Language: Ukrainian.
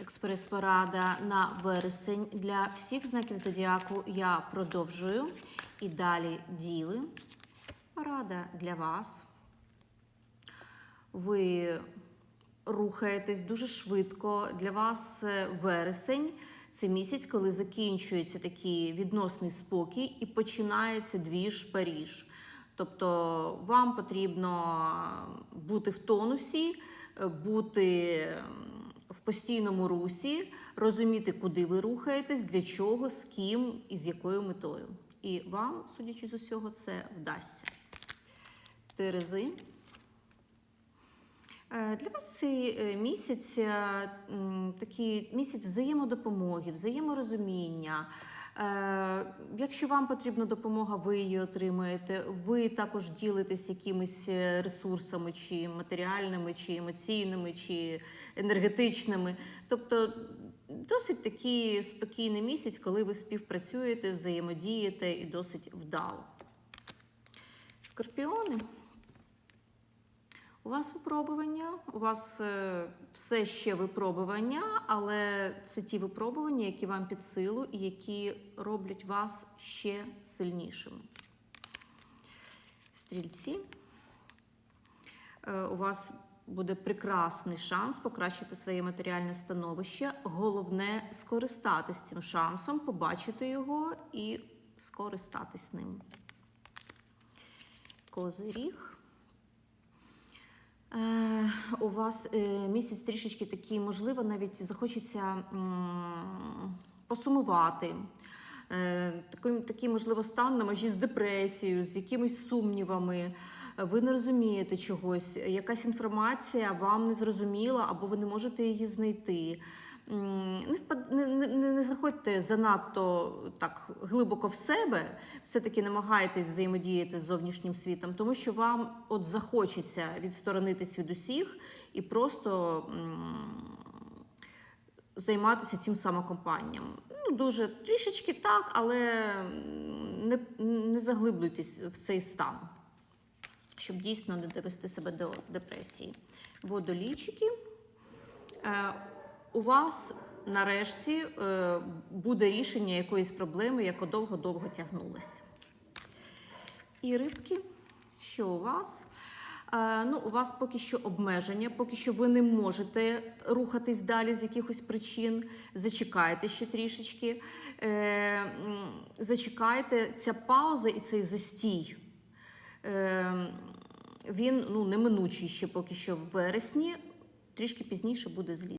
Експрес-порада на вересень для всіх знаків зодіаку я продовжую. І далі діли. Порада для вас. Ви рухаєтесь дуже швидко. Для вас е, вересень це місяць, коли закінчується такий відносний спокій і починається двіж Паріж. Тобто вам потрібно бути в тонусі, е, бути постійному русі, розуміти, куди ви рухаєтесь, для чого, з ким і з якою метою. І вам, судячи з усього, це вдасться. Терези. Е, Для вас цей е, місяць е, такий місяць взаємодопомоги, взаєморозуміння. Е, Якщо вам потрібна допомога, ви її отримаєте. Ви також ділитесь якимись е, ресурсами, чи матеріальними, чи емоційними, чи енергетичними. Тобто досить такий спокійний місяць, коли ви співпрацюєте, взаємодієте і досить вдало. Скорпіони. У вас випробування, у вас е, все ще випробування, але це ті випробування, які вам під силу і які роблять вас ще сильнішими. Стрільці. Е, У вас буде прекрасний шанс покращити своє матеріальне становище. Головне скористатись цим шансом, побачити його і скористатись ним. Козиріг. У вас е, місяць трішечки такий, можливо, навіть захочеться посумувати. Е, такий, такий, можливо, стан на межі з депресією, з якимись сумнівами. Ви не розумієте чогось, якась інформація вам не зрозуміла, або ви не можете її знайти. Не, не, не, не заходьте занадто так глибоко в себе, все-таки намагайтесь взаємодіяти з зовнішнім світом, тому що вам от захочеться відсторонитись від усіх і просто займатися цим самокомпанієм. Ну, дуже трішечки так, але не, не заглиблюйтесь в цей стан, щоб дійсно не довести себе до депресії. Водолійчики. У вас нарешті е, буде рішення якоїсь проблеми, яка довго-довго тягнулася. І рибки, що у вас? Е, ну, у вас поки що обмеження, поки що ви не можете рухатись далі з якихось причин. Зачекайте ще трішечки. Е, зачекайте ця пауза і цей застій. Він ну, неминучий ще поки що в вересні, трішки пізніше буде зліт.